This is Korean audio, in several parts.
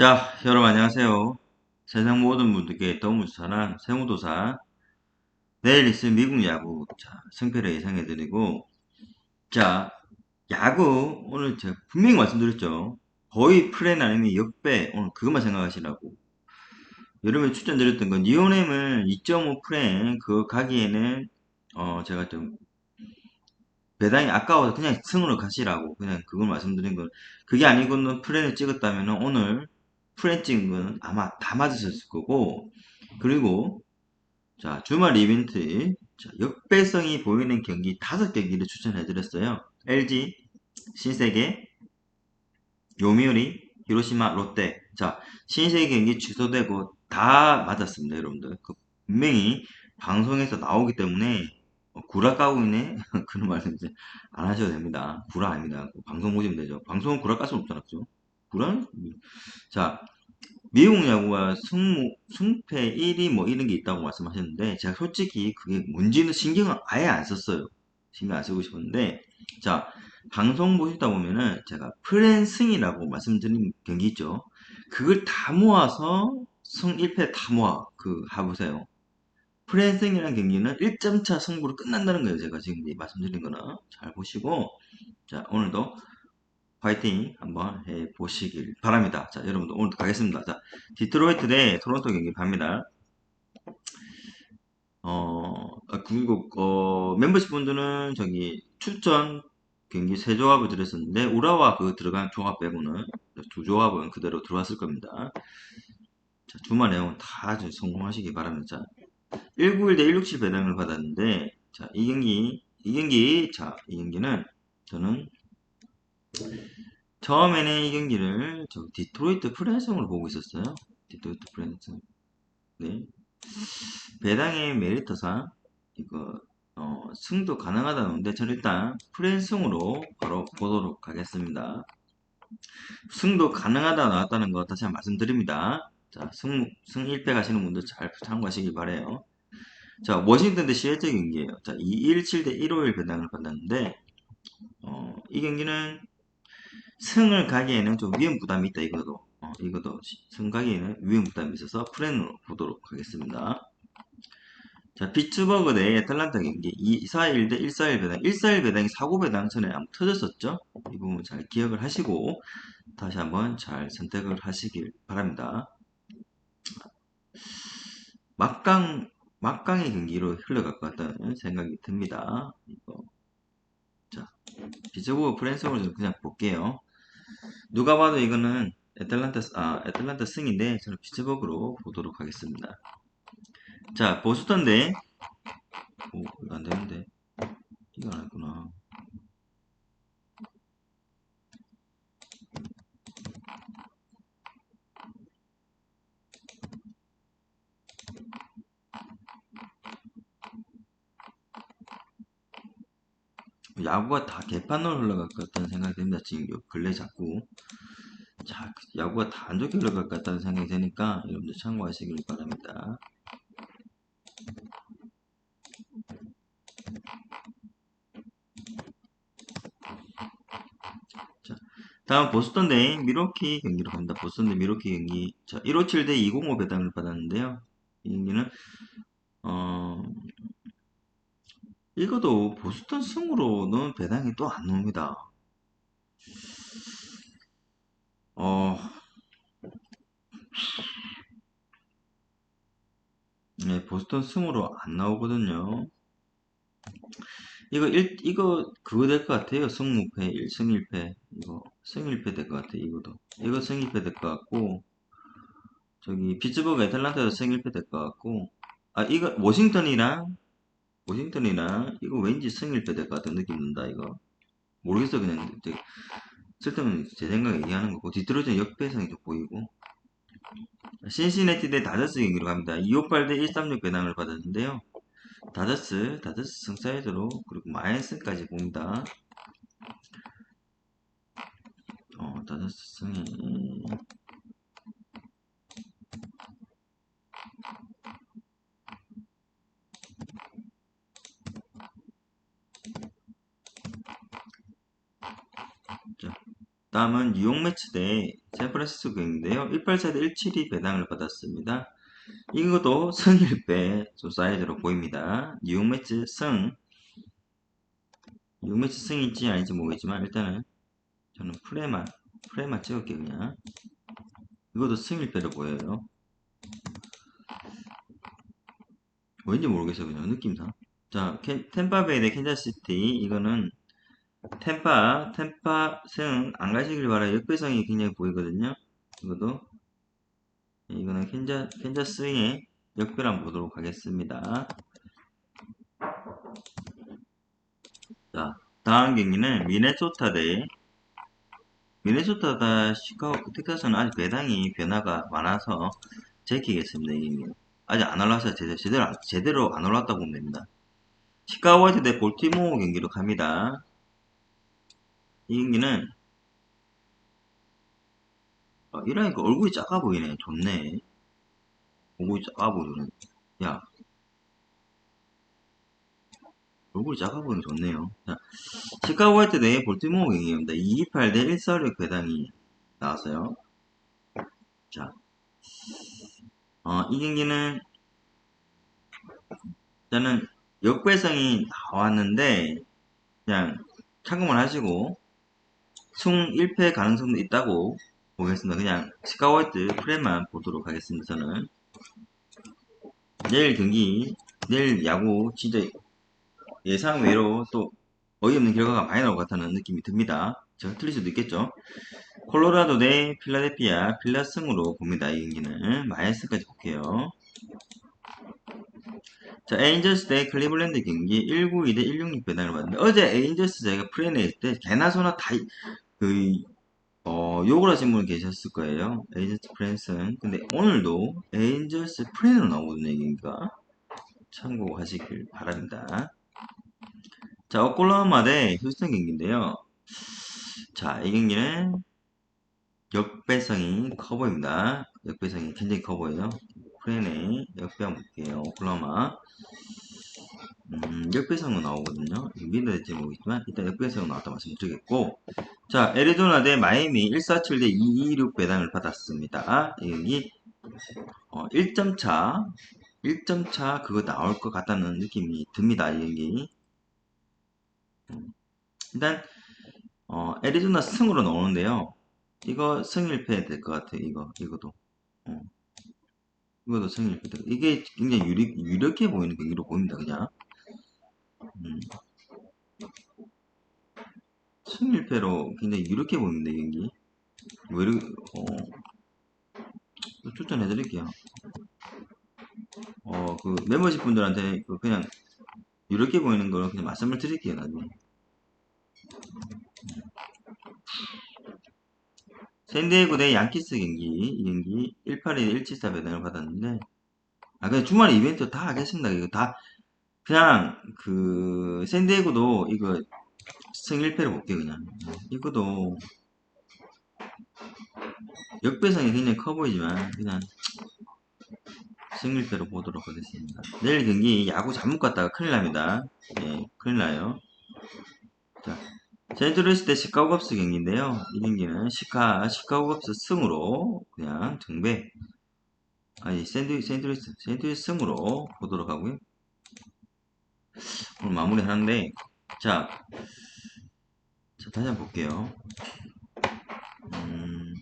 자, 여러분 안녕하세요. 세상 모든 분들께 도움을 주사랑 세무도사. 내일 있을 미국 야구. 자, 승패를 예상해드리고. 자, 야구 오늘 제가 분명히 말씀드렸죠. 거의 플랜 아니면 역배. 오늘 그것만 생각하시라고. 여러분이 추천드렸던 건 니오넴을 2.5 플랜 그거 가기에는 어 제가 좀 배당이 아까워서 그냥 승으로 가시라고 그냥 그걸 말씀드린 건 그게 아니고는 플랜을 찍었다면 오늘 프렌 찍은 건 아마 다 맞으셨을 거고 그리고 자 주말 이벤트 자, 역배성이 보이는 경기 다섯 경기를 추천해 드렸어요. LG 신세계 요미우리 히로시마 롯데. 자 신세계 경기 취소되고 다 맞았습니다 여러분들. 그 분명히 방송에서 나오기 때문에 어, 구라 까고 있네? 그런 말씀 이제 안 하셔도 됩니다. 구라 아닙니다. 방송 보시면 되죠. 방송은 구라 깔 수는 없잖아 그죠 구라 자 미국 야구가 승무, 승패 1위 뭐 이런 게 있다고 말씀하셨는데 제가 솔직히 그게 뭔지는 신경을 아예 안 썼어요. 신경 안 쓰고 싶었는데 자 방송 보시다 보면은 제가 프랜승이라고 말씀드린 경기 있죠. 그걸 다 모아서 승 1패 다 모아 그 해보세요. 프랜승이라는 경기는 1점차 승부로 끝난다는 거예요. 제가 지금 말씀드린 거는 잘 보시고 자 오늘도 파이팅 한번 해 보시길 바랍니다. 자, 여러분들 오늘도 가겠습니다. 자, 디트로이트 대 토론토 경기 갑니다. 어, 아, 그리고, 어, 멤버십 분들은 저기 출전 경기 세 조합을 드렸었는데, 우라와 그 들어간 조합 빼고는 두 조합은 그대로 들어왔을 겁니다. 자, 주말 내용 다 성공하시기 바랍니다. 191 대 167 배당을 받았는데, 자, 이 경기, 이 경기, 자, 이 경기는 저는 처음에는 이 경기를 저 디트로이트 프랜성으로 보고 있었어요. 디트로이트 프랜성. 네. 배당의 메리트상 이거 어, 승도 가능하다는데 저는 일단 프랜성으로 바로 보도록 하겠습니다. 승도 가능하다 나왔다는 거 다시 한번 말씀드립니다. 자, 승, 승 1패 가시는 분들 잘 참고하시기 바래요. 자, 워싱턴 대 시애틀 경기예요. 자, 217대 151 배당을 받았는데 어, 이 경기는 승을 가기에는 좀 위험 부담이 있다 이거도. 어, 이것도 승 가기에는 위험 부담이 있어서 프렌으로 보도록 하겠습니다. 자 피츠버그 대 애틀란타 경기 241대 141 배당 141 배당이 사고 배당 전에 한번 터졌었죠? 이 부분 잘 기억을 하시고 다시 한번 잘 선택을 하시길 바랍니다. 막강 막강의 경기로 흘러갈 것 같다는 생각이 듭니다. 이거. 자 피츠버그 프랜스으로 그냥 볼게요 누가 봐도 이거는 애틀란타, 아, 애틀란타 승인데 저는 피츠버그로 보도록 하겠습니다. 자, 보스턴 대 오, 이거 안 되는데. 이거 안 했구나. 야구가 다 개판으로 흘러갈 것 같다는 생각이 듭니다. 지금 근래 자꾸. 자, 야구가 다 안 좋게 흘러갈 것 같다는 생각이 드니까 여러분들 참고하시길 바랍니다. 자, 다음 보스턴 대 미로키 경기로 갑니다. 보스턴 대 미로키 경기. 자, 157 대 205 배당을 받았는데요. 이 경기는 어, 이것도 보스턴 승으로는 배당이 또안 나옵니다. 어, 네, 보스턴 승으로 안 나오거든요. 이거 1, 이거 그거 될 것 같아요. 승무패 1승 1패. 이거 승 1패 될 것 같아요. 이거도. 이거 승 1패 될 것 같고 저기 피츠버그 애틀란타도 승 1패 될 것 같고 아 이거 워싱턴이랑 워싱턴이랑 이거 왠지 승 1패 될 것 같은 느낌 든다 이거. 모르겠어 그냥 쓸데없는 제 생각 얘기하는 거고 디트로이트는 역배성이 좀 보이고 신시내티 대 다저스 경기로 갑니다. 258 대 136 배당을 받았는데요. 다저스, 다저스 승사이드로 그리고 마이너스까지 봅니다. 어, 다저스 승이 다음은 뉴욕 매치 대 샌프란시스코 경기인데요. 184대 172 배당을 받았습니다. 이것도 승일배 사이즈로 보입니다. 뉴욕 매치 승 뉴욕 매치 승인지 아닌지 모르겠지만 일단은 저는 프레만 프레만 찍을게요 그냥 이것도 승일배로 보여요. 왠지 모르겠어요 그냥 느낌상 자 템파베이 대 캔자시티 이거는 템파 템파 승 안 가시길 바라요 역배성이 굉장히 보이거든요. 이것도. 이거는 캔자 캔자스의 역별 한번 보도록 하겠습니다. 자 다음 경기는 미네소타 대 미네소타 다 시카고 텍사스는 아직 배당이 변화가 많아서 제키겠습니다 이 경기는. 아직 안 올라서 제대로, 제대로, 제대로 안 올랐다고 보면 됩니다. 시카고 화이트 대 볼티모어 경기로 갑니다. 이 경기는 아, 이러니까 얼굴이 작아 보이네. 좋네. 얼굴이 작아 보이네. 야. 얼굴이 작아 보이는 좋네요. 자, 시카고 화이트 대 볼티모어 경기입니다. 228 대 146 배당이 나왔어요. 자, 어, 이 경기는 저는 역배성이 나왔는데 그냥 참고만 하시고 총 1패 가능성도 있다고 보겠습니다. 그냥 시카워이트 프레만 보도록 하겠습니다. 저는 내일 경기 내일 야구 진짜 예상 외로 또 어이없는 결과가 많이 나올 것 같다는 느낌이 듭니다. 제가 틀릴 수도 있겠죠. 콜로라도 대 필라델피아 필라승으로 봅니다. 이 경기는 마이너스까지 볼게요. 자, 에인저스 대 클리블랜드 경기 192 대 166 배당을 받는데 어제 에인저스 제가 프레네 했을 때 개나 소나 다 그, 어, 욕을 하신 분 계셨을 거예요. 에인저스 프랜슨. 근데 오늘도 에인저스 프레로 나오거든요, 경기가. 참고하시길 바랍니다. 자, 오클라호마 대 휴스턴 경기인데요. 자, 이 경기는 역배성이 커 보입니다. 역배성이 굉장히 커 보여요. 프레네 역배 한번 볼게요. 오클라호마. 음, 역배성은 나오거든요. 믿어야 될지 모르겠지만 일단 역배성은 나왔다 말씀드리겠고 자 애리조나 대 마이미 147대 226 배당을 받았습니다. 여기 어, 1점 차 1점 차 그거 나올 것 같다는 느낌이 듭니다. 여기 음, 일단 어, 애리조나 승으로 나오는데요. 이거 승일패 될 것 같아요. 이거 이거도 어. 이것도 승일패 이게 굉장히 유력, 유력해 보이는 경기로 보입니다. 그냥 음. 승일패로 굉장히 유력해 보입니다. 경기 뭐 이렇게 어, 추천해 드릴게요. 어, 그 멤버십 분들한테 그 그냥 이렇게 보이는 걸 그냥 말씀을 드릴게요. 나중에. 샌디에고 대 양키스 경기 이 경기 182 174 배당을 받았는데 아 그냥 주말 이벤트 다 하겠습니다 이거 다 그냥 그 샌디에고도 이거 승 1패를 볼게요 그냥. 이거도 역배성이 굉장히 커 보이지만 그냥 승 1패로 보도록 하겠습니다. 내일 경기 야구 잘못 갔다가 큰일 납니다. 예 큰일 나요. 자 세인트루이스 대 시카고 컵스 경기인데요. 이 경기는 시카 시카고 컵스 승으로 그냥 등배. 아니 샌드 세인트루이스 세인트루이스 승으로 보도록 하고요. 오늘 마무리하는데 자, 자 다시 한번 볼게요. 음,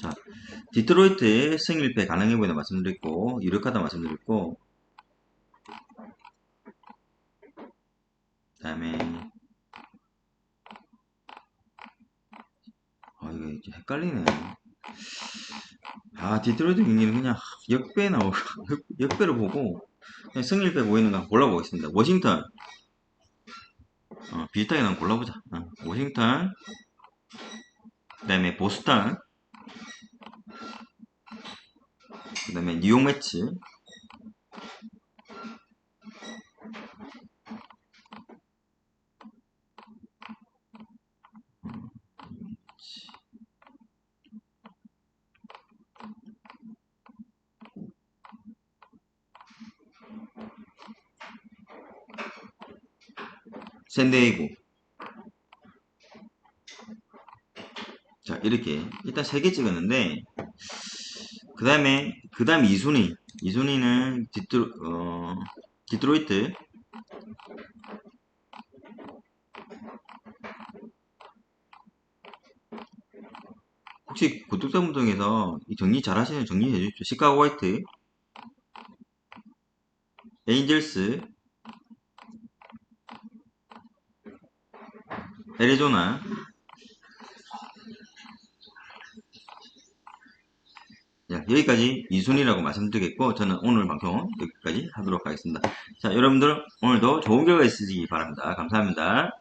자, 디트로이트 승일패 가능해 보이다 말씀드렸고, 유력하다 말씀드렸고, 그 다음에, 아, 이거 이제 헷갈리네. 아, 디트로이트 경기는 그냥 역배 나오고, 역 배를 보고, 그냥 승일패 보이는 거 골라보겠습니다. 워싱턴. 어, 비슷하게 한번 골라보자. 어, 워싱턴. 그 다음에 보스턴. 그 다음에 뉴욕 매치 샌디에이고. 자, 이렇게. 일단 세개 찍었는데, 그 다음에, 그 다음 2순위. 2순위는 디트로, 어, 디트로이트. 혹시 이 정리 잘 하시는 정리해 주십시오. 시카고 화이트, 에인젤스, 애리조나, 자, 여기까지 이순이라고 말씀드리겠고 저는 오늘 방송 여기까지 하도록 하겠습니다. 자, 여러분들 오늘도 좋은 결과 있으시기 바랍니다. 감사합니다.